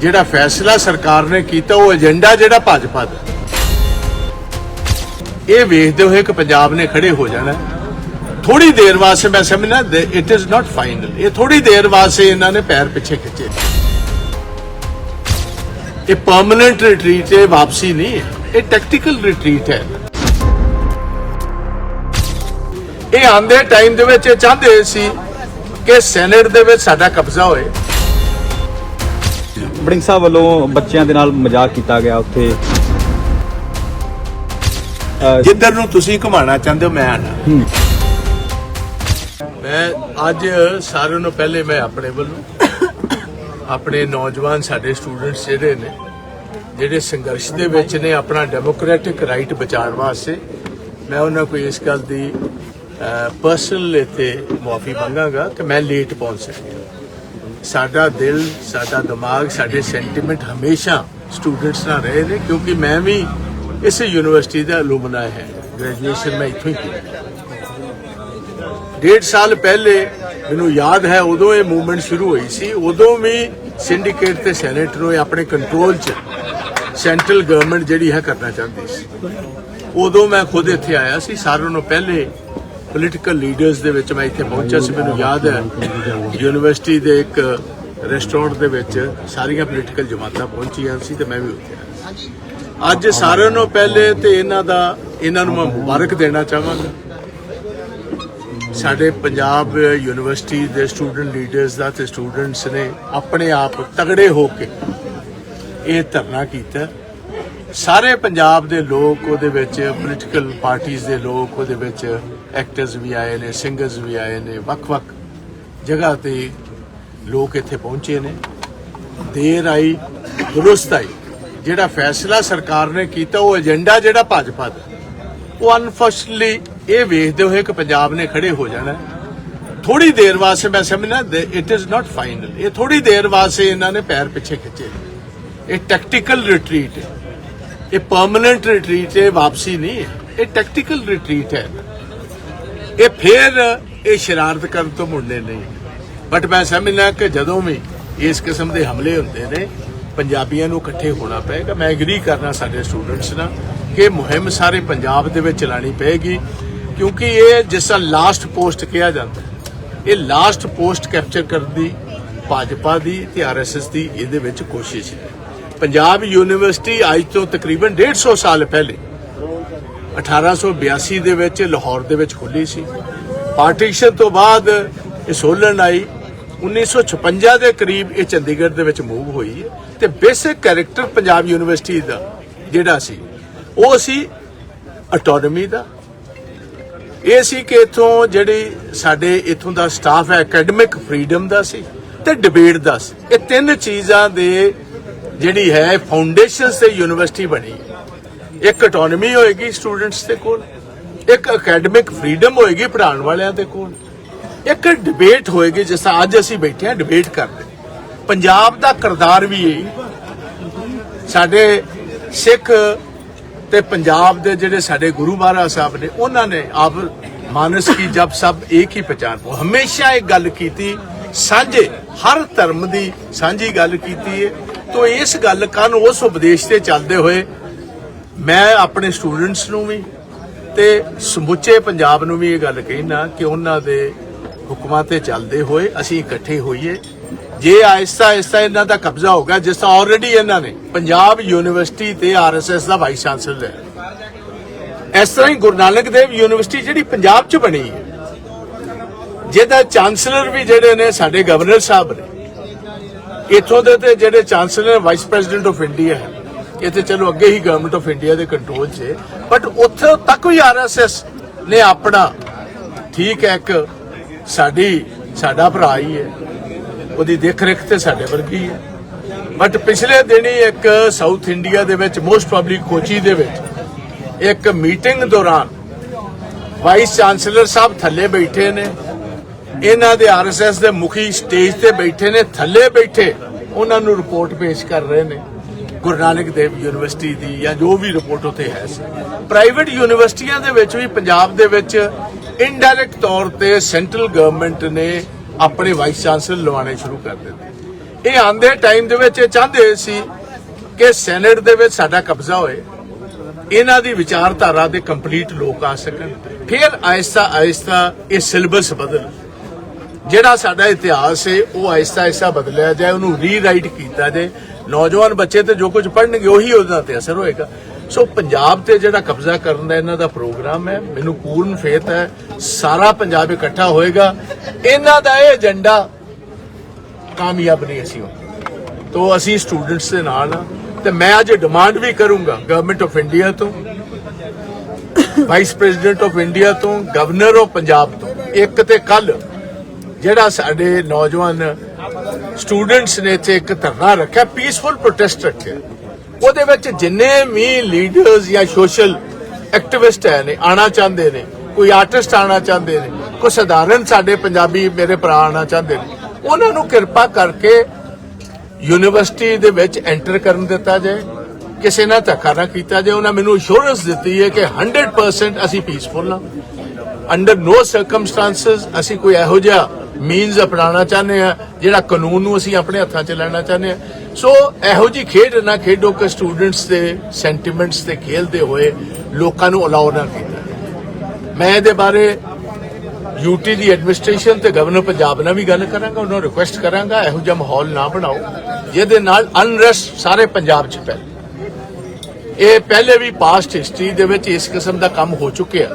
ਜਿਹੜਾ ਫੈਸਲਾ ਸਰਕਾਰ ਨੇ ਕੀਤਾ, ਉਹ ਏਜੰਡਾ ਜਿਹੜਾ ਭਾਜਪਾ ਦਾ। ਇਹ ਵੇਖਦੇ ਹੋਏ ਕਿ ਪੰਜਾਬ ਨੇ ਖੜੇ ਹੋ ਜਾਣਾ। ਥੋੜੀ ਦੇਰ ਵਾਸਤੇ ਮੈਂ ਸਮਝਣਾ ਇਟ ਇਜ਼ ਨਾਟ ਫਾਈਨਲ ਇਹ ਥੋੜੀ ਦੇਰ ਵਾਸਤੇ ਇਹਨਾਂ ਨੇ ਪੈਰ ਪਿੱਛੇ ਖਿੱਚੇ। ਇਹ ਪਰਮਨੈਂਟ ਰਿਟਰੀਟ ਹੈ ਵਾਪਸੀ ਨਹੀਂ ਹੈ। ਇਹ ਟੈਕਟੀਕਲ ਰਿਟਰੀਟ ਹੈ। ਇਹ ਆਂਦੇ ਟਾਈਮ ਦੇ ਵਿੱਚ ਇਹ ਚਾਹੁੰਦੇ ਸੀ ਕਿ ਸੈਨੇਟ ਦੇ ਵਿੱਚ ਸਾਡਾ ਕਬਜ਼ਾ ਹੋਏ। ਬੜਿੰਗ ਸਾਹਿਬ ਵੱਲੋਂ ਬੱਚਿਆਂ ਦੇ ਨਾਲ ਮਜ਼ਾਕ ਕੀਤਾ ਗਿਆ ਉੱਥੇ। ਜਿੱਧਰ ਨੂੰ ਤੁਸੀਂ ਘੁਮਾਉਣਾ ਚਾਹੁੰਦੇ ਹੋ ਮੈਂ ਆਣਾ। ਮੈਂ ਅੱਜ ਸਾਰਿਆਂ ਨੂੰ ਪਹਿਲੇ ਮੈਂ ਆਪਣੇ ਵੱਲੋਂ ਆਪਣੇ ਨੌਜਵਾਨ ਸਾਡੇ ਸਟੂਡੈਂਟਸ ਜਿਹੜੇ ਨੇ ਜਿਹੜੇ ਸੰਘਰਸ਼ ਦੇ ਵਿੱਚ ਨੇ ਆਪਣਾ ਡੈਮੋਕ੍ਰੈਟਿਕ ਰਾਈਟ ਬਚਾਉਣ ਵਾਸਤੇ ਮੈਂ ਉਹਨਾਂ ਕੋਲ ਇਸ ਗੱਲ ਦੀ ਪਰਸਨਲ ਇਥੇ ਮਾਫੀ ਮੰਗਾਂਗਾ ਕਿ ਮੈਂ ਲੇਟ ਪਹੁੰਚ ਸਕਿਆ। ਸਾਡਾ ਦਿਲ, ਸਾਡਾ ਦਿਮਾਗ, ਸਾਡੇ ਸੈਂਟੀਮੈਂਟ ਹਮੇਸ਼ਾ ਸਟੂਡੈਂਟਸ ਨਾਲ ਰਹੇ ਨੇ, ਕਿਉਂਕਿ ਮੈਂ ਵੀ ਇਸ ਯੂਨੀਵਰਸਿਟੀ ਦਾ ਅਲੂਮਨਾਈ ਹੈ। ਗ੍ਰੈਜੂਏਸ਼ਨ ਮੈਂ ਇੱਥੋਂ ਹੀ ਕੀਤੀ। ਡੇਢ ਸਾਲ ਪਹਿਲੇ ਮੈਨੂੰ ਯਾਦ ਹੈ, ਉਦੋਂ ਇਹ ਮੂਵਮੈਂਟ ਸ਼ੁਰੂ ਹੋਈ ਸੀ, ਉਦੋਂ ਵੀ ਸਿੰਡੀਕੇਟ ਤੇ ਸੈਨੇਟ ਨੂੰ ਆਪਣੇ ਕੰਟਰੋਲ 'ਚ ਸੈਂਟਰਲ ਗਵਰਨਮੈਂਟ ਜਿਹੜੀ ਹੈ ਕਰਨਾ ਚਾਹੁੰਦੀ ਸੀ। ਉਦੋਂ ਮੈਂ ਖੁਦ ਇੱਥੇ ਆਇਆ ਸੀ, ਸਾਰਿਆਂ ਨੂੰ ਪਹਿਲੇ ਪੋਲੀਟੀਕਲ ਲੀਡਰਸ ਦੇ ਵਿੱਚ ਮੈਂ ਇੱਥੇ ਪਹੁੰਚਿਆ ਸੀ ਮੈਨੂੰ ਯਾਦ ਹੈ ਯੂਨੀਵਰਸਿਟੀ ਦੇ ਇੱਕ ਰੈਸਟੋਰੈਂਟ ਦੇ ਵਿੱਚ ਸਾਰੀਆਂ ਪੋਲੀਟੀਕਲ ਜਮਾਤਾਂ ਪਹੁੰਚੀਆਂ ਸੀ ਤੇ ਮੈਂ ਵੀ ਉੱਥੇ ਆਇਆ ਅੱਜ ਸਾਰਿਆਂ ਨੂੰ ਪਹਿਲੇ ਤੇ ਇਹਨਾਂ ਦਾ ਇਹਨਾਂ ਨੂੰ ਮੈਂ ਮੁਬਾਰਕ ਦੇਣਾ ਚਾਹਾਂਗਾ। ਸਾਡੇ ਪੰਜਾਬ ਯੂਨੀਵਰਸਿਟੀ ਦੇ ਸਟੂਡੈਂਟ ਲੀਡਰਸ ਦਾ ਤੇ ਸਟੂਡੈਂਟਸ ਨੇ ਆਪਣੇ ਆਪ ਤਗੜੇ ਹੋ ਕੇ ਇਹ ਧਰਨਾ ਕੀਤਾ। ਸਾਰੇ ਪੰਜਾਬ ਦੇ ਲੋਕ ਉਹਦੇ ਵਿੱਚ ਪੋਲੀਟੀਕਲ ਪਾਰਟੀਆਂ ਦੇ ਲੋਕ ਉਹਦੇ ਵਿੱਚ ਐਕਟਰਸ ਵੀ ਆਏ ਨੇ ਸਿੰਗਰਸ ਵੀ ਆਏ ਨੇ, ਵੱਖ-ਵੱਖ ਜਗ੍ਹਾ ਤੇ ਲੋਕ ਇੱਥੇ ਪਹੁੰਚੇ ਨੇ। ਦੇਰ ਆਈ, ਦਰੁਸਤ ਆਈ। ਜਿਹੜਾ ਫੈਸਲਾ ਸਰਕਾਰ ਨੇ ਕੀਤਾ, ਉਹ ਏਜੰਡਾ ਜਿਹੜਾ ਭਾਜਪਾ ਦਾ। ਉਹ ਅਨਫੋਰਚੂਨਟਲੀ ਇਹ ਵੇਖਦੇ ਹੋਏ ਕਿ ਪੰਜਾਬ ਨੇ ਖੜੇ ਹੋ ਜਾਣਾ। ਥੋੜੀ ਦੇਰ ਵਾਸਤੇ ਮੈਂ ਸਮਝਣਾ ਇਟ ਇਜ਼ ਨਾਟ ਫਾਈਨਲ ਇਹ ਥੋੜੀ ਦੇਰ ਵਾਸਤੇ ਇਹਨਾਂ ਨੇ ਪੈਰ ਪਿੱਛੇ ਖਿੱਚੇ ਇਹ ਟੈਕਟੀਕਲ ਰਿਟਰੀਟ ਹੈ। ਇਹ ਪਰਮਨੈਂਟ ਰਿਟਰੀਟ ਹੈ ਵਾਪਸੀ ਨਹੀਂ ਹੈ। ਇਹ ਟੈਕਟੀਕਲ ਰਿਟਰੀਟ ਹੈ। ਇਹ ਫੇਰ ਇਹ ਸ਼ਰਾਰਤ ਕਰਨ ਤੋਂ ਮੁੜਨੇ ਨਹੀਂ। ਬਟ ਮੈਂ ਸਮਝਦਾ ਕਿ ਜਦੋਂ ਵੀ ਇਸ ਕਿਸਮ ਦੇ ਹਮਲੇ ਹੁੰਦੇ ਨੇ, ਪੰਜਾਬੀਆਂ ਨੂੰ ਇਕੱਠੇ ਹੋਣਾ ਪਏਗਾ। ਮੈਂ ਐਗਰੀ ਕਰਨਾ ਸਾਡੇ ਸਟੂਡੈਂਟਸ ਨਾਲ ਕਿ ਮੁਹਿੰਮ ਸਾਰੇ ਪੰਜਾਬ ਦੇ ਵਿੱਚ ਚਲਾਣੀ ਪਏਗੀ, ਕਿਉਂਕਿ ਇਹ ਜਿਸ ਤਰ੍ਹਾਂ ਲਾਸਟ ਪੋਸਟ ਕਿਹਾ ਜਾਂਦਾ ਇਹ ਲਾਸਟ ਪੋਸਟ ਕੈਪਚਰ ਕਰਨ ਦੀ, ਭਾਜਪਾ ਦੀ ਤੇ ਆਰਐਸਐਸ ਦੀ ਇਹਦੇ ਵਿੱਚ ਕੋਸ਼ਿਸ਼ ਹੈ। ਪੰਜਾਬ ਯੂਨੀਵਰਸਿਟੀ ਅੱਜ ਤੋਂ ਤਕਰੀਬਨ 150 ਸਾਲ ਪਹਿਲੇ 1882 ਦੇ ਵਿੱਚ ਲਾਹੌਰ ਦੇ ਵਿੱਚ ਖੁੱਲੀ ਸੀ। ਪਾਰਟੀਸ਼ਨ ਤੋਂ ਬਾਅਦ ਇਹ ਸੋਲਨ ਆਈ। 1956 ਦੇ ਕਰੀਬ ਇਹ ਚੰਡੀਗੜ੍ਹ ਦੇ ਵਿੱਚ ਮੂਵ ਹੋਈ ਹੈ ਤੇ ਬੇਸਿਕ ਕੈਰੈਕਟਰ ਪੰਜਾਬ ਯੂਨੀਵਰਸਿਟੀ ਦਾ ਜਿਹੜਾ ਸੀ, ਉਹ ਸੀ ਆਟੋਨਮੀ ਦਾ। ਇਹ ਸੀ ਕਿ ਇਥੋਂ ਜਿਹੜੀ ਸਾਡੇ ਇਥੋਂ ਦਾ ਸਟਾਫ ਹੈ ਐਕੈਡਮਿਕ ਫਰੀडम ਦਾ ਸੀ ਤੇ ਡਿਬੇਟ ਦਾ ਸੀ। ਇਹ ਤਿੰਨ ਚੀਜ਼ਾਂ ਦੇ ਜਿਹੜੀ ਹੈ ਫਾਊਂਡੇਸ਼ਨਸ ਤੇ ਯੂਨੀਵਰਸਿਟੀ ਬਣੀ। ਇੱਕ ਆਟੋਨਮੀ ਹੋਏਗੀ ਸਟੂਡੈਂਟਸ ਦੇ ਕੋਲ, ਇੱਕ ਅਕੈਡਮਿਕ ਫਰੀडम ਹੋਏਗੀ ਪੜ੍ਹਾਉਣ ਵਾਲਿਆਂ ਦੇ ਕੋਲ। ਇੱਕ ਡਿਬੇਟ ਹੋਏਗੀ, ਜਿਸ ਤਰ੍ਹਾਂ ਅੱਜ ਅਸੀਂ ਬੈਠੇ ਹਾਂ ਡਿਬੇਟ ਕਰਦੇ ਪੰਜਾਬ ਦਾ ਕਿਰਦਾਰ ਵੀ ਇਹ। ਸਾਡੇ ਸਿੱਖ ਤੇ ਪੰਜਾਬ ਦੇ ਜਿਹੜੇ ਸਾਡੇ ਗੁਰੂ ਮਹਾਰਾਜ ਸਾਹਿਬ ਨੇ, ਉਹਨਾਂ ਨੇ ਆਪ ਮਾਨਸ ਕੀ ਜਬ ਸਭ ਇੱਕ ਹੀ ਪਛਾਣ ਉਹ ਹਮੇਸ਼ਾ ਇਹ ਗੱਲ ਕੀਤੀ, ਸਾਂਝੇ, ਹਰ ਧਰਮ ਦੀ ਸਾਂਝੀ ਗੱਲ ਕੀਤੀ ਹੈ ਤੋਂ ਇਸ ਗੱਲ ਕਾਨ ਉਸ ਉਪਦੇਸ਼ ਤੇ ਚੱਲਦੇ ਹੋਏ ਮੈਂ ਆਪਣੇ ਸਟੂਡੈਂਟਸ ਨੂੰ ਵੀ ਤੇ ਸਮੁੱਚੇ ਪੰਜਾਬ ਨੂੰ ਵੀ ਇਹ ਗੱਲ ਕਹਿਣਾ ਕਿ ਉਹਨਾਂ ਦੇ ਹੁਕਮਾਂ ਤੇ ਚੱਲਦੇ ਹੋਏ ਅਸੀਂ ਇਕੱਠੇ ਹੋਈਏ। ਜੇ ਆਹਿਸਤਾ ਆਹਿਸਤਾ ਇਹਨਾਂ ਦਾ ਕਬਜ਼ਾ ਹੋ ਗਿਆ, ਜਿਸ ਤਰ੍ਹਾਂ ਆਲਰੇਡੀ ਇਹਨਾਂ ਨੇ ਪੰਜਾਬ ਯੂਨੀਵਰਸਿਟੀ ਤੇ ਆਰਐਸਐਸ ਦਾ ਵਾਈਸ ਚਾਂਸਲਰ ਹੈ। ਇਸ ਤਰ੍ਹਾਂ ਹੀ ਗੁਰੂ ਨਾਨਕ ਦੇਵ ਯੂਨੀਵਰਸਿਟੀ ਜਿਹੜੀ ਪੰਜਾਬ 'ਚ ਬਣੀ ਹੈ, ਜਿਹਦਾ ਚਾਂਸਲਰ ਵੀ ਜਿਹੜੇ ਨੇ ਸਾਡੇ ਗਵਰਨਰ ਸਾਹਿਬ ਨੇ। ਇਥੋਂ ਦੇ ਤੇ ਜਿਹੜੇ chancellor vice president of India ਹੈ। ਇਹ ਤੇ ਚਲੋ ਅੱਗੇ ਹੀ ਗਵਰਨਮੈਂਟ ਆਫ ਇੰਡੀਆ ਦੇ ਕੰਟਰੋਲ 'ਚ ਹੈ। ਬਟ ਉੱਥੇ ਤੱਕ ਵੀ ਆਰਐਸਐਸ ਨੇ ਆਪਣਾ ਠੀਕ ਹੈ, ਇੱਕ ਸਾਡੀ, ਸਾਡਾ ਭਰਾ ਹੀ ਹੈ। ਉਹਦੀ ਦੇਖ ਰੇਖ ਤੇ ਸਾਡੇ ਵਰਗੀ ਹੈ। ਬਟ ਪਿਛਲੇ ਦਿਨੀ ਇੱਕ ਸਾਊਥ ਇੰਡੀਆ ਦੇ ਵਿੱਚ ਮੋਸਟ ਪਬਲਿਕ ਕੋਚੀ ਦੇ ਵਿੱਚ, ਇੱਕ ਮੀਟਿੰਗ ਦੌਰਾਨ ਵਾਈਸ ਚਾਂਸਲਰ ਸਾਹਿਬ ਥੱਲੇ ਬੈਠੇ ਨੇ। ਇਹਨਾਂ ਦੇ ਆਰਐਸਐਸ ਦੇ ਮੁਖੀ ਸਟੇਜ ਤੇ ਬੈਠੇ ਨੇ, ਥੱਲੇ ਬੈਠੇ ਉਹਨਾਂ ਨੂੰ ਰਿਪੋਰਟ ਪੇਸ਼ ਕਰ ਰਹੇ ਨੇ। ਗੁਰੂ ਨਾਨਕ ਦੇਵ ਯੂਨੀਵਰਸਿਟੀ ਦੀ ਜਾਂ ਜੋ ਵੀ ਰਿਪੋਰਟ ਉੱਥੇ ਹੈ ਸੀ। ਪ੍ਰਾਈਵੇਟ ਯੂਨੀਵਰਸਿਟੀਆਂ ਦੇ ਵਿੱਚ ਵੀ ਪੰਜਾਬ ਦੇ ਵਿੱਚ ਇਨਡਾਇਰੈਕਟ ਤੌਰ ਤੇ ਸੈਂਟਰਲ ਗਵਰਨਮੈਂਟ ਨੇ ਆਪਣੇ ਵਾਈਸ ਚਾਂਸਲਰ ਲਵਾਉਣੇ ਸ਼ੁਰੂ ਕਰ ਦਿੱਤੇ। ਇਹ ਆਂਦੇ ਟਾਈਮ ਦੇ ਵਿੱਚ ਇਹ ਚਾਹੁੰਦੇ ਸੀ ਕਿ ਸੈਨੇਟ ਦੇ ਵਿੱਚ ਸਾਡਾ ਕਬਜ਼ਾ ਹੋਏ। ਇਹਨਾਂ ਦੀ ਵਿਚਾਰਧਾਰਾ ਦੇ ਕੰਪਲੀਟ ਲੋਕ ਆ ਸਕਣ। ਫਿਰ ਆਇਸਤਾ ਆਹਿਸਤਾ ਇਹ ਸਿਲੇਬਸ ਬਦਲ। ਜਿਹੜਾ ਸਾਡਾ ਇਤਿਹਾਸ ਹੈ ਉਹ ਆਇਸਤਾ ਆਹਿਸਤਾ ਬਦਲਿਆ ਜਾਏ, ਉਹਨੂੰ ਰੀਰਾਈਟ ਕੀਤਾ ਜਾਏ। ਨੌਜਵਾਨ ਬੱਚੇ ਤੇ ਜੋ ਕੁਝ ਪੜਨਗੇ ਉਹੀ ਉਹਨਾਂ ਤੇ ਅਸਰ ਹੋਏਗਾ। ਸੋ ਪੰਜਾਬ ਤੇ ਜਿਹੜਾ ਕਬਜ਼ਾ ਕਰਨ ਦਾ ਇਹਨਾਂ ਦਾ ਪ੍ਰੋਗਰਾਮ ਹੈ, ਮੈਨੂੰ ਪੂਰਨ ਫੇਥ ਹੈ, ਸਾਰਾ ਪੰਜਾਬ ਇਕੱਠਾ ਹੋਏਗਾ। ਇਹਨਾਂ ਦਾ ਇਹ ਏਜੰਡਾ ਕਾਮਯਾਬ ਨਹੀਂ ਅਸੀਂ ਹੋ ਅਸੀਂ ਸਟੂਡੈਂਟਸ ਦੇ ਨਾਲ ਹਾਂ ਤੇ ਮੈਂ ਅੱਜ ਡਿਮਾਂਡ ਵੀ ਕਰੂੰਗਾ ਗਵਰਨਮੈਂਟ ਆਫ ਇੰਡੀਆ ਤੋਂ ਵਾਈਸ ਪ੍ਰੈਜ਼ੀਡੈਂਟ ਆਫ ਇੰਡੀਆ ਤੋਂ ਗਵਰਨਰ ਆਫ ਪੰਜਾਬ ਤੋਂ। ਇੱਕ ਤੇ ਕੱਲ ਜਿਹੜਾ ਸਾਡੇ ਨੌਜਵਾਨ ਸਟੂਡੈਂਟਸ ਨੇ ਇੱਥੇ ਇੱਕ ਧਰਨਾ ਰੱਖਿਆ ਪੀਸਫੁਲ ਪ੍ਰੋਟੈਸਟ ਰੱਖਿਆ। ਉਹਦੇ ਵਿੱਚ ਜਿੰਨੇ ਵੀ ਲੀਡਰਸ ਜਾਂ ਸੋਸ਼ਲ ਐਕਟਿਵਿਸਟ ਹੈ ਨੇ ਆਣਾ ਚਾਹੁੰਦੇ ਨੇ, ਕੋਈ ਆਰਟਿਸਟ ਆਣਾ ਚਾਹੁੰਦੇ ਨੇ, ਕੋਈ ਸਧਾਰਨ ਸਾਡੇ ਪੰਜਾਬੀ ਮੇਰੇ ਭਰਾ ਆਣਾ ਚਾਹੁੰਦੇ ਨੇ, ਉਹਨਾਂ ਨੂੰ ਕਿਰਪਾ ਕਰਕੇ ਯੂਨੀਵਰਸਿਟੀ ਦੇ ਵਿੱਚ ਐਂਟਰ ਕਰਨ ਦਿੱਤਾ ਜਾਏ। ਕਿਸੇ ਨਾਲ ਧੱਕਾ ਨਾ ਕੀਤਾ ਜਾਏ, ਉਹਨਾਂ ਮੈਨੂੰ ਅਸ਼ੋਰੈਂਸ ਦਿੱਤੀ ਹੈ ਕਿ 100% ਅਸੀਂ ਪੀਸਫੁਲ ਹਾਂ। ਅੰਡਰ ਨੋ ਸਰਕਮਸਟੈਂਸਸ ਅਸੀਂ ਕੋਈ ਇਹੋ ਜਿਹਾ ਮੀਨਸ ਅਪਣਾਉਣਾ ਚਾਹੁੰਦੇ ਆ ਜਿਹੜਾ ਕਾਨੂੰਨ ਨੂੰ ਅਸੀਂ ਆਪਣੇ ਹੱਥਾਂ 'ਚ ਲੈਣਾ ਚਾਹੁੰਦੇ ਆ ਸੋ ਇਹੋ ਜੀ ਖੇਡ ਨਾ ਖੇਡੋ ਕਿ ਸਟੂਡੈਂਟਸ ਦੇ ਸੈਂਟੀਮੈਂਟਸ ਤੇ ਖੇਲਦੇ ਹੋਏ ਲੋਕਾਂ ਨੂੰ ਅਲਾਉ ਨਾ ਕੀਤਾ ਮੈਂ ਇਹਦੇ ਬਾਰੇ ਯੂਟੀ ਦੀ ਐਡਮਿਨਿਸਟ੍ਰੇਸ਼ਨ ਤੇ ਗਵਰਨਰ ਪੰਜਾਬ ਨਾਲ ਵੀ ਗੱਲ ਕਰਾਂਗਾ, ਉਹਨਾਂ ਨੂੰ ਰਿਕੁਐਸਟ ਕਰਾਂਗਾ, ਇਹੋ ਜਿਹਾ ਮਾਹੌਲ ਨਾ ਬਣਾਓ, ਜਿਹਦੇ ਨਾਲ ਅਨਰੈਸਟ ਸਾਰੇ ਪੰਜਾਬ 'ਚ ਪੈ ਇਹ ਪਹਿਲੇ ਵੀ ਪਾਸਟ ਹਿਸਟਰੀ ਦੇ ਵਿੱਚ ਇਸ ਕਿਸਮ ਦਾ ਕੰਮ ਹੋ ਚੁੱਕਿਆ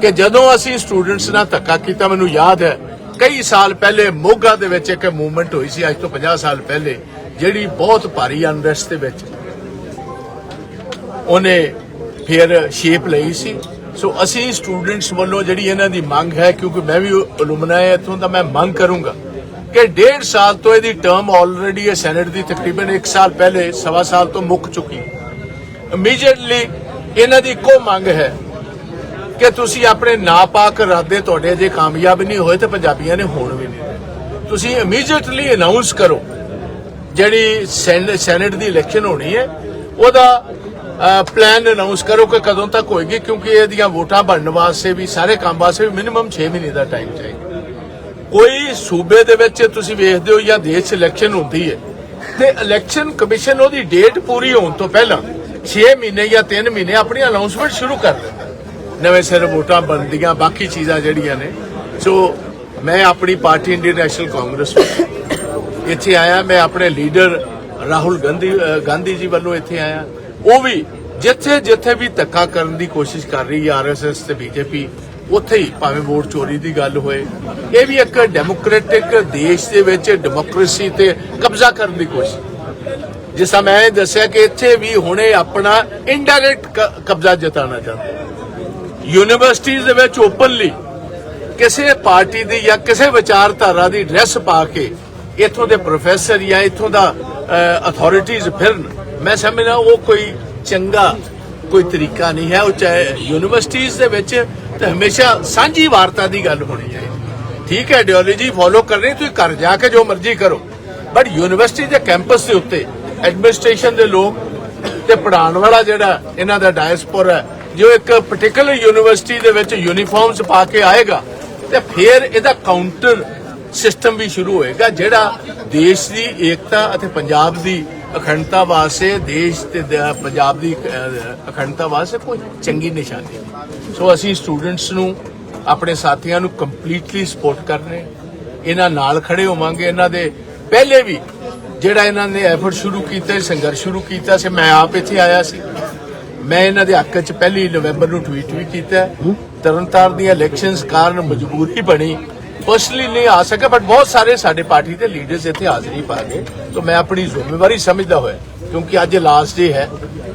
ਕਿ ਜਦੋਂ ਅਸੀਂ ਸਟੂਡੈਂਟਸ ਨਾਲ ਧੱਕਾ ਕੀਤਾ, ਮੈਨੂੰ ਯਾਦ ਹੈ ਕਈ ਸਾਲ ਪਹਿਲੇ ਮੋਗਾ ਦੇ ਵਿੱਚ ਇੱਕ ਮੂਵਮੈਂਟ ਹੋਈ ਸੀ, ਅੱਜ ਤੋਂ 50 ਸਾਲ ਪਹਿਲੇ, ਜਿਹੜੀ ਬਹੁਤ ਭਾਰੀ ਅਨਰੈਸਟ ਦੇ ਵਿੱਚ ਉਹਨੇ ਫਿਰ ਸ਼ੇਪ ਲਈ ਸੀ। ਸੋ ਅਸੀਂ ਸਟੂਡੈਂਟਸ ਵੱਲੋਂ ਜਿਹੜੀ ਇਹਨਾਂ ਦੀ ਮੰਗ ਹੈ, ਕਿਉਂਕਿ ਮੈਂ ਵੀ ਅਲੂਮਨਾਈ ਇੱਥੋਂ ਦਾ ਮੈਂ ਮੰਗ ਕਰੂੰਗਾ ਕਿ ਡੇਢ ਸਾਲ ਤੋਂ ਇਹਦੀ ਟਰਮ ਆਲਰੇਡੀ ਹੈ ਸੈਨੇਟ ਦੀ, ਤਕਰੀਬਨ 1 ਸਾਲ ਪਹਿਲੇ, ਸਵਾ ਸਾਲ ਤੋਂ ਮੁੱਕ ਚੁੱਕੀ। ਇਮੀਡੀਏਟਲੀ ਇਹਨਾਂ ਦੀ ਇੱਕੋ ਮੰਗ ਹੈ ਕਿ ਤੁਸੀਂ ਆਪਣੇ ਨਾਪਾਕ ਇਰਾਦੇ ਤੁਹਾਡੇ ਜੇ ਕਾਮਯਾਬ ਨਹੀਂ ਹੋਏ ਤੇ ਪੰਜਾਬੀਆਂ ਨੇ ਹੋਣ ਵੀ ਨਹੀਂ ਤੁਸੀਂ ਇਮੀਡੀਏਟਲੀ ਅਨਾਉਂਸ ਕਰੋ, ਜਿਹੜੀ ਸੈਨ- ਸੈਨੇਟ ਦੀ ਇਲੈਕਸ਼ਨ ਹੋਣੀ ਹੈ, ਉਹਦਾ ਪਲਾਨ ਅਨਾਉਂਸ ਕਰੋ ਕਿ ਕਦੋਂ ਤੱਕ ਹੋਏਗੀ, ਕਿਉਂਕਿ ਇਹਦੀਆਂ ਵੋਟਾਂ ਬਣਨ ਵਾਸਤੇ ਵੀ, ਸਾਰੇ ਕੰਮ ਵਾਸਤੇ ਵੀ ਮਿਨੀਮਮ 6 ਮਹੀਨੇ ਦਾ ਟਾਈਮ ਚਾਹੀਦਾ। ਕੋਈ ਸੂਬੇ ਦੇ ਵਿੱਚ ਤੁਸੀਂ ਵੇਖਦੇ ਹੋ ਜਾਂ ਦੇਸ਼ 'ਚ ਇਲੈਕਸ਼ਨ ਹੁੰਦੀ ਹੈ, ਤੇ ਇਲੈਕਸ਼ਨ ਕਮਿਸ਼ਨ ਉਹਦੀ ਡੇਟ ਪੂਰੀ ਹੋਣ ਤੋਂ ਪਹਿਲਾਂ 6 ਮਹੀਨੇ ਜਾਂ 3 ਮਹੀਨੇ ਆਪਣੀ ਅਨਾਉਂਸਮੈਂਟ ਸ਼ੁਰੂ ਕਰ ਦਿੰਦਾ। ਨਵੇਂ ਸਿਰ ਵੋਟਾਂ ਬਣਦੀਆਂ, ਬਾਕੀ ਚੀਜ਼ਾਂ ਜਿਹੜੀਆਂ ਨੇ। ਸੋ ਮੈਂ ਆਪਣੀ ਪਾਰਟੀ ਇੰਡੀਅਨ ਨੈਸ਼ਨਲ ਕਾਂਗਰਸ ਇੱਥੇ ਆਇਆ, ਮੈਂ ਆਪਣੇ ਲੀਡਰ ਰਾਹੁਲ ਗਾਂਧੀ ਗਾਂਧੀ ਜੀ ਵੱਲੋਂ ਇੱਥੇ ਆਇਆ। ਉਹ ਵੀ ਜਿੱਥੇ ਜਿੱਥੇ ਵੀ ਧੱਕਾ ਕਰਨ ਦੀ ਕੋਸ਼ਿਸ਼ ਕਰ ਰਹੀ ਹੈ ਆਰਐਸਐਸ ਤੇ ਬੀਜੇਪੀ ਉੱਥੇ ਹੀ ਭਾਵੇਂ ਵੋਟ ਚੋਰੀ ਦੀ ਗੱਲ ਹੋਏ। ਇਹ ਵੀ ਇੱਕ ਡੈਮੋਕ੍ਰੈਟਿਕ ਦੇਸ਼ ਦੇ ਵਿੱਚ ਡੈਮੋਕ੍ਰੇਸੀ ਤੇ ਕਬਜ਼ਾ ਕਰਨ ਦੀ ਕੋਸ਼ਿਸ਼। ਜਿਸ ਤਰ੍ਹਾਂ ਮੈਂ ਦੱਸਿਆ ਕਿ ਇੱਥੇ ਵੀ ਹੁਣੇ ਆਪਣਾ ਇਨਡਾਇਰੈਕਟ ਕਬਜ਼ਾ ਜਤਾਉਣਾ ਚਾਹੁੰਦੇ। ਯੂਨੀਵਰਸਿਟੀਜ਼ ਦੇ ਵਿੱਚ ਓਪਨਲੀ ਕਿਸੇ ਪਾਰਟੀ ਦੀ ਜਾਂ ਕਿਸੇ ਵਿਚਾਰਧਾਰਾ ਦੀ ਡਰੈਸ ਪਾ ਕੇ ਇੱਥੋਂ ਦੇ ਪ੍ਰੋਫੈਸਰ ਜਾਂ ਇੱਥੋਂ ਦਾ ਅਥਾਰਟੀਆਂ ਫਿਰਨ, ਮੈਂ ਸਮਝਦਾ ਉਹ ਕੋਈ ਚੰਗਾ ਕੋਈ ਤਰੀਕਾ ਨਹੀਂ ਹੈ। ਉਹ ਚਾਹੇ ਯੂਨੀਵਰਸਿਟੀਜ਼ ਦੇ ਵਿੱਚ ਤੇ ਹਮੇਸ਼ਾ ਸਾਂਝੀ ਵਾਰਤਾ ਦੀ ਗੱਲ ਹੋਣੀ ਚਾਹੀਦੀ। ਠੀਕ ਹੈ ਆਈਡੀਓਲੋਜੀ ਫੋਲੋ ਕਰਨੀ ਤੁਸੀਂ, ਘਰ ਜਾ ਕੇ ਜੋ ਮਰਜ਼ੀ ਕਰੋ। ਬਟ ਯੂਨੀਵਰਸਿਟੀ ਦੇ ਕੈਂਪਸ ਦੇ ਉੱਤੇ ਐਡਮਿਨਿਸਟ੍ਰੇਸ਼ਨ ਦੇ ਲੋਕ ਤੇ ਪੜਾਉਣ ਵਾਲਾ ਜਿਹੜਾ ਇਹਨਾਂ ਦਾ ਡਾਇਸਪੋਰਾ ਹੈ ਜੋ ਇੱਕ ਪਾਰਟਿਕੂਲਰ ਯੂਨੀਵਰਸਿਟੀ ਦੇ ਵਿੱਚ ਯੂਨੀਫਾਰਮਸ ਪਾ ਕੇ ਆਏਗਾ, ਤੇ ਫਿਰ ਇਹਦਾ ਕਾਊਂਟਰ ਸਿਸਟਮ ਵੀ ਸ਼ੁਰੂ ਹੋਏਗਾ, ਜਿਹੜਾ ਦੇਸ਼ ਦੀ ਏਕਤਾ ਅਤੇ ਪੰਜਾਬ ਦੀ ਅਖੰਡਤਾ ਵਾਸਤੇ, ਦੇਸ਼ ਤੇ ਪੰਜਾਬ ਦੀ ਅਖੰਡਤਾ ਵਾਸਤੇ ਕੋਈ ਚੰਗੀ ਨਿਸ਼ਾਨੀ ਸੋ ਅਸੀਂ ਸਟੂਡੈਂਟਸ ਨੂੰ, ਆਪਣੇ ਸਾਥੀਆਂ ਨੂੰ ਕੰਪਲੀਟਲੀ ਸਪੋਰਟ ਕਰ ਰਹੇ ਇਹਨਾਂ ਨਾਲ ਖੜੇ ਹੋਵਾਂਗੇ, ਇਹਨਾਂ ਦੇ ਪਹਿਲੇ ਵੀ ਜਿਹੜਾ ਇਹਨਾਂ ਨੇ ਐਫਰਟ ਸ਼ੁਰੂ ਕੀਤਾ, ਸੰਘਰਸ਼ ਸ਼ੁਰੂ ਕੀਤਾ ਸੀ, ਮੈਂ ਆਪ ਇੱਥੇ ਆਇਆ ਸੀ। ਮੈਂ ਇਹਨਾਂ ਦੇ ਹੱਕ 'ਚ ਪਹਿਲੀ ਨਵੰਬਰ ਨੂੰ ਟਵੀਟ ਵੀ ਕੀਤਾ। ਤਰਨਤਾਰਨ ਦੀਆਂ ਇਲੈਕਸ਼ਨਸ ਕਾਰਨ ਮਜਬੂਰੀ ਬਣੀ। ਪਰਸਨਲੀ ਨਹੀਂ ਆ ਸਕਿਆ ਬਟ ਬਹੁਤ ਸਾਰੇ ਸਾਡੇ ਪਾਰਟੀ ਦੇ ਲੀਡਰਸ ਇੱਥੇ ਹਾਜ਼ਰੀ ਪਾ ਗਏ। ਤਾਂ ਮੈਂ ਆਪਣੀ ਜ਼ਿੰਮੇਵਾਰੀ ਸਮਝਦਾ ਹੋਇਆ। ਕਿਉਂਕਿ ਅੱਜ ਲਾਸਟ ਡੇ ਹੈ।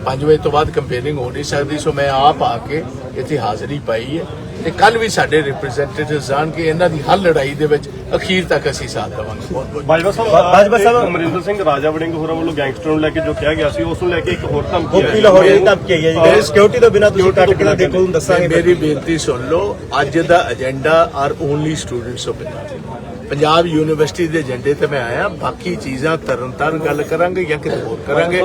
5 ਵਜੇ ਤੋਂ ਬਾਅਦ ਕੰਪੇਅਰਿੰਗ ਹੋ ਨਹੀਂ ਸਕਦੀ ਸੋ ਮੈਂ ਆਪ ਆ ਕੇ ਇੱਥੇ ਹਾਜ਼ਰੀ ਪਾਈ ਹੈ। ਤੇ ਕੱਲ ਵੀ ਸਾਡੇ ਰਿਪਰੈਜ਼ੈਂਟੇਟਿਵਸ ਜਾਣ ਕੇ ਇਹਨਾਂ ਦੀ ਹਰ ਲੜਾਈ ਦੇ ਵਿੱਚ ਅਖੀਰ ਤੱਕ ਅਸੀਂ ਸਾਥ ਦੇਵਾਂਗੇ। ਬਹੁਤ ਬਹੁਤ ਬਾਜਵਾ ਸਾਹਿਬ ਬਾਜਵਾ ਸਾਹਿਬ- ਅਮਰਿੰਦਰ ਸਿੰਘ ਰਾਜਾ ਵੜਿੰਗ ਹੋਰਾਂ ਵੱਲੋਂ ਗੈਂਗਸਟਰ ਨੂੰ ਲੈ ਕੇ ਜੋ ਕਿਹਾ ਗਿਆ ਸੀ ਉਸ ਨੂੰ ਲੈ ਕੇ ਇੱਕ ਹੋਰ ਧਮਕੀ ਆਈ। ਲਾਹੌਰ ਦੀ ਧਮਕੀ ਆਈ ਹੈ ਜੀ। ਮੇਰੀ ਸਿਕਿਉਰਿਟੀ ਤੋਂ ਬਿਨਾਂ ਤੁਸੀਂ ਕੱਟ ਕੇ ਨਾ ਦੇਖੋ ਤੁਹਾਨੂੰ ਦੱਸਾਂਗੇ। ਮੇਰੀ ਬੇਨਤੀ ਸੁਣ ਲਓ ਅੱਜ ਦਾ agenda are only students of Punjab Punjab university ਦੇ ਏਜੰਡੇ ਤੇ ਮੈਂ ਆਇਆ। ਬਾਕੀ ਚੀਜ਼ਾਂ ਤਰਨਤਾਰਨ ਗੱਲ ਕਰਾਂਗੇ ਜਾਂ ਕਿਤੇ ਹੋਰ ਕਰਾਂਗੇ।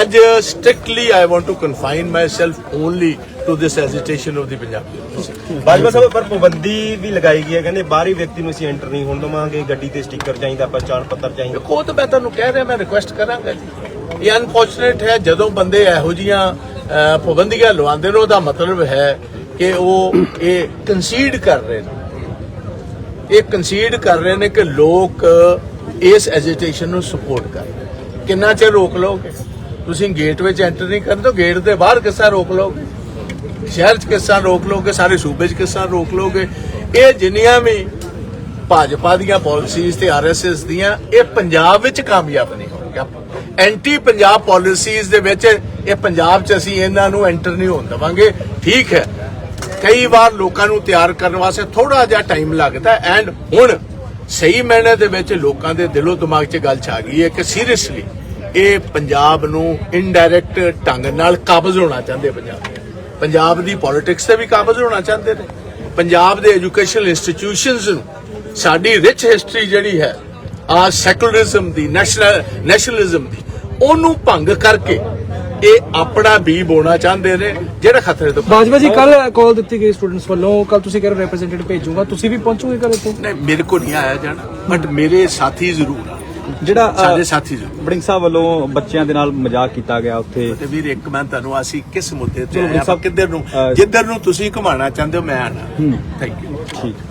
ਅੱਜ strictly I want to confine myself only to this agitation of the Punjab university Bajwa sahib ਪਰ ਪਾਬੰਦੀ ਵੀ ਲਗਾਈ ਗਈ ਹੈ। ਕਹਿੰਦੇ ਬਾਹਰੀ ਵਿਅਕਤੀ ਨੂੰ ਅਸੀਂ ਐਂਟਰ ਨਹੀਂ ਹੋਣ ਦਵਾਂਗੇ। ਗੱਡੀ ਤੇ ਸਟicker ਚਾਹੀਦਾ ਪਛਾਣ ਪੱਤਰ ਚਾਹੀਦਾ। ਉਹ ਤਾਂ ਮੈਂ ਤੁਹਾਨੂੰ ਕਹਿ ਰਿਹਾ ਮੈਂ ਰਿਕੁਐਸਟ ਕਰਾਂਗਾ ਜੀ। ਇਹ ਅਨਫੋਰਚੂਨੇਟ ਹੈ ਜਦੋਂ ਬੰਦੇ ਇਹੋ ਜੀਆਂ ਪਾਬੰਦੀਆਂ ਲਵਾਉਂਦੇ ਨੇ ਉਹਦਾ ਮਤਲਬ ਹੈ ਕਿ ਉਹ ਇਹ ਕੰਸੀਡ ਕਰ ਰਹੇ ਨੇ। ਇਹ ਕੰਸੀਡ ਕਰ ਰਹੇ ਨੇ ਕਿ ਲੋਕ ਇਸ ਐਜੀਟੇਸ਼ਨ ਨੂੰ ਸਪੋਰਟ ਕਰ ਕਿੰਨਾ ਚਿਰ ਰੋਕ ਲਓਗੇ? ਤੁਸੀਂ ਗੇਟ ਵਿੱਚ ਐਂਟਰ ਨਹੀਂ ਕਰਦੇ ਗੇਟ ਦੇ ਬਾਹਰ ਕਿਸ ਤਰ੍ਹਾਂ ਰੋਕ ਲਓਗੇ? ਸ਼ਹਿਰ 'ਚ ਕਿਸ ਤਰ੍ਹਾਂ ਰੋਕ ਲਓਗੇ? ਸਾਰੇ ਸੂਬੇ 'ਚ ਕਿਸ ਤਰ੍ਹਾਂ ਰੋਕ ਲਓਗੇ? ਇਹ ਜਿੰਨੀਆਂ ਵੀ ਭਾਜਪਾ ਦੀਆਂ ਪਾਲਿਸੀਜ਼ ਤੇ ਆਰਐਸਐਸ ਦੀਆਂ, ਇਹ ਪੰਜਾਬ ਵਿੱਚ ਕਾਮਯਾਬ ਨਹੀਂ ਹੋਣਗੀਆਂ। ਐਂਟੀ ਪੰਜਾਬ ਪਾਲਿਸੀਜ਼ ਦੇ ਵਿੱਚ ਇਹ ਪੰਜਾਬ 'ਚ ਅਸੀਂ ਇਹਨਾਂ ਨੂੰ ਐਂਟਰ ਨਹੀਂ ਹੋਣ ਦੇਵਾਂਗੇ। ਠੀਕ ਹੈ। ਕਈ ਵਾਰ ਲੋਕਾਂ ਨੂੰ ਤਿਆਰ ਕਰਨ ਵਾਸਤੇ ਥੋੜਾ ਜਿਹਾ ਟਾਈਮ ਲੱਗਦਾ ਐਂਡ ਹੁਣ ਸਹੀ ਮੈਨੇ ਦੇ ਵਿੱਚ ਲੋਕਾਂ ਦੇ ਦਿਲੋਂ ਦਿਮਾਗ 'ਚ ਗੱਲ ਛਾ ਗਈ ਹੈ ਕਿ ਸੀਰੀਅਸਲੀ ਇਹ ਪੰਜਾਬ ਨੂੰ ਇਨਡਾਇਰੈਕਟ ਢੰਗ ਨਾਲ ਕਾਬਜ਼ ਹੋਣਾ ਚਾਹੁੰਦੇ ਪੰਜਾਬ। ਪੰਜਾਬ ਦੀ ਪੋਲਿਟਿਕਸ ਤੇ ਵੀ ਕਾਬਜ਼ ਹੋਣਾ ਚਾਹੁੰਦੇ ਨੇ। ਪੰਜਾਬ ਦੇ ਐਜੂਕੇਸ਼ਨਲ ਇੰਸਟੀਟਿਊਸ਼ਨਸ ਨੂੰ ਸਾਡੀ ਰਿਚ ਹਿਸਟਰੀ ਜਿਹੜੀ ਹੈ ਆ ਸੈਕੂਲਰਿਜ਼ਮ ਦੀ ਨੈਸ਼ਨਲ ਨੈਸ਼ਨਲਿਜ਼ਮ ਦੀ, ਉਹਨੂੰ ਭੰਗ ਕਰਕੇ ਇਹ ਆਪਣਾ ਬੀ ਬੋਣਾ ਚਾਹੁੰਦੇ ਨੇ ਜਿਹੜਾ ਖਤਰੇ ਤੋਂ ਬਾਜਵਾ ਜੀ ਕੱਲ ਕਾਲ ਦਿੱਤੀ ਗਈ ਸਟੂਡੈਂਟਸ ਵੱਲੋਂ ਕੱਲ ਤੁਸੀਂ ਕਹਿ ਰਹੇ ਰਿਪਰੈਜ਼ੈਂਟੇਟਿਵ ਭੇਜੂਗਾ ਤੁਸੀਂ ਵੀ ਪਹੁੰਚੋਗੇ ਕੱਲ ਇੱਥੇ? ਨਹੀਂ ਮੇਰੇ ਕੋਲ ਨਹੀਂ ਆਇਆ ਜਾਣਾ ਬਟ ਮੇਰੇ ਸਾਥੀ ਜ਼ਰੂਰ ਆ। ਜਿਹੜਾ ਸਾਡੇ ਸਾਥੀ ਜ਼ਰੂਰ। ਵੜਿੰਗ ਸਾਹਿਬ ਵੱਲੋਂ ਬੱਚਿਆਂ ਦੇ ਨਾਲ ਮਜ਼ਾਕ ਕੀਤਾ ਗਿਆ ਉੱਥੇ। ਤੇ ਵੀਰ ਇੱਕ ਮੈਂ ਤੁਹਾਨੂੰ ਅਸੀਂ ਕਿਸ ਮੁੱਦੇ ਤੇ ਆਏ ਆਪਾਂ ਕਿੱਧਰ ਨੂੰ ਜਿੱਧਰ ਨੂੰ ਤੁਸੀਂ ਘੁਮਾਉਣਾ ਚਾਹੁੰਦੇ ਹੋ ਮੈਂ ਆਣਾ ਹੂੰ। ਥੈਂਕ ਯੂ ਠੀਕ।